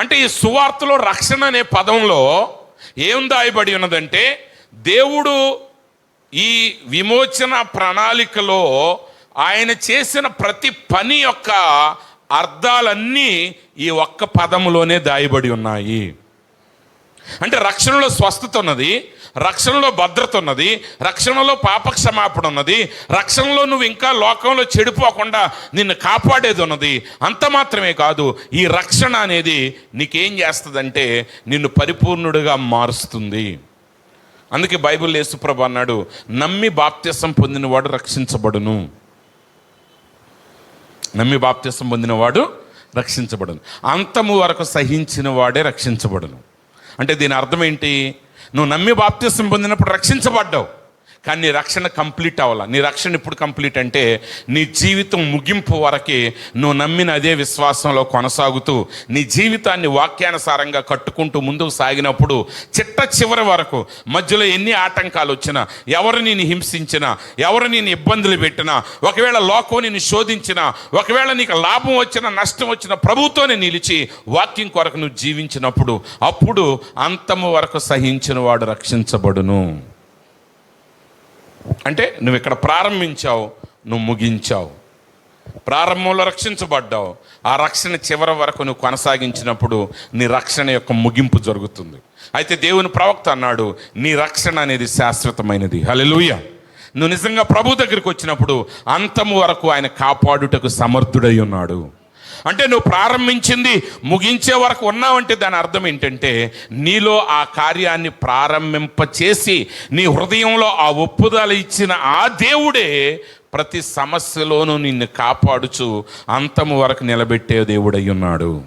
అంటే ఈ సువార్తలో రక్షణ అనే పదంలో ఏం దాయబడి ఉన్నదంటే దేవుడు ఈ విమోచన ప్రణాళికలో ఆయన చేసిన ప్రతి పని యొక్క అర్థాలన్నీ ఈ ఒక్క పదములోనే దాయబడి ఉన్నాయి. అంటే రక్షణలో స్వస్థత ఉన్నది రక్షణలో భద్రత ఉన్నది రక్షణలో పాపక్షమాపణ ఉన్నది రక్షణలో నువ్వు ఇంకా లోకంలో చెడిపోకుండా నిన్ను కాపాడేది ఉన్నది. అంత మాత్రమే కాదు ఈ రక్షణ అనేది నీకేం చేస్తుందంటే నిన్ను పరిపూర్ణుడిగా మారుస్తుంది. అందుకే బైబిల్ యేసుప్రభు అన్నాడు నమ్మి బాప్త్యసం పొందినవాడు రక్షించబడును. నమ్మి బాప్త్యసం పొందినవాడు రక్షించబడును. అంతము వరకు సహించిన వాడే రక్షించబడును. అంటే దీని అర్థం ఏంటి? నువ్వు నమ్మి బాప్తిస్వం పొందినప్పుడు రక్షించబడ్డావు. కానీ నీ రక్షణ కంప్లీట్ అవ్వాల. నీ రక్షణ ఇప్పుడు కంప్లీట్ అంటే నీ జీవితం ముగింపు వరకే నువ్వు నమ్మిన అదే విశ్వాసంలో కొనసాగుతూ నీ జీవితాన్ని వాక్యానుసారంగా కట్టుకుంటూ ముందుకు సాగినప్పుడు చిట్ట చివరి వరకు మధ్యలో ఎన్ని ఆటంకాలు వచ్చినా ఎవరు నేను హింసించినా ఎవరు నేను ఇబ్బందులు పెట్టినా ఒకవేళ లోకం నేను శోధించినా ఒకవేళ నీకు లాభం వచ్చినా నష్టం వచ్చినా ప్రభుత్వనే నిలిచి వాక్యం కొరకు నువ్వు జీవించినప్పుడు అప్పుడు అంతము వరకు సహించిన వాడు రక్షించబడును. అంటే నువ్వు ఇక్కడ ప్రారంభించావు నువ్వు ముగించావు. ప్రారంభంలో రక్షించబడ్డావు. ఆ రక్షణ చివరి వరకు నువ్వు కొనసాగించినప్పుడు నీ రక్షణ యొక్క ముగింపు జరుగుతుంది. అయితే దేవుని ప్రవక్త అన్నాడు నీ రక్షణ అనేది శాశ్వతమైనది. హలెలుయ నువ్వు నిజంగా ప్రభు దగ్గరికి వచ్చినప్పుడు అంతము వరకు ఆయన కాపాడుటకు సమర్థుడై ఉన్నాడు. అంటే నువ్వు ప్రారంభించింది ముగించే వరకు ఉన్నావంటే దాని అర్థం ఏంటంటే నీలో ఆ కార్యాన్ని ప్రారంభింపచేసి నీ హృదయంలో ఆ ఒప్పుదల ఇచ్చిన ఆ దేవుడే ప్రతి సమస్యలోనూ నిన్ను కాపాడుచు అంతము వరకు నిలబెట్టే దేవుడై ఉన్నాడు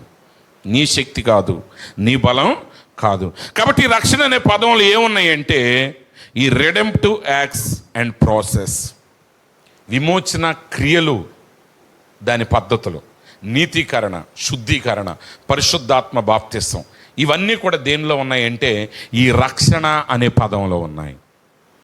నీ శక్తి కాదు నీ బలం కాదు. కాబట్టి రక్షణ అనే పదంలో ఏమున్నాయంటే ఈ రెడెంప్టివ్ యాక్ట్స్ అండ్ ప్రాసెస్ విమోచన క్రియలు దాని పద్ధతులు. నీతీకరణ శుద్ధీకరణ పరిశుద్ధాత్మ బాప్తిసం. ఇవన్నీ కూడా దేనిలో ఉన్నాయంటే ఈ రక్షణ అనే పదంలో ఉన్నాయి.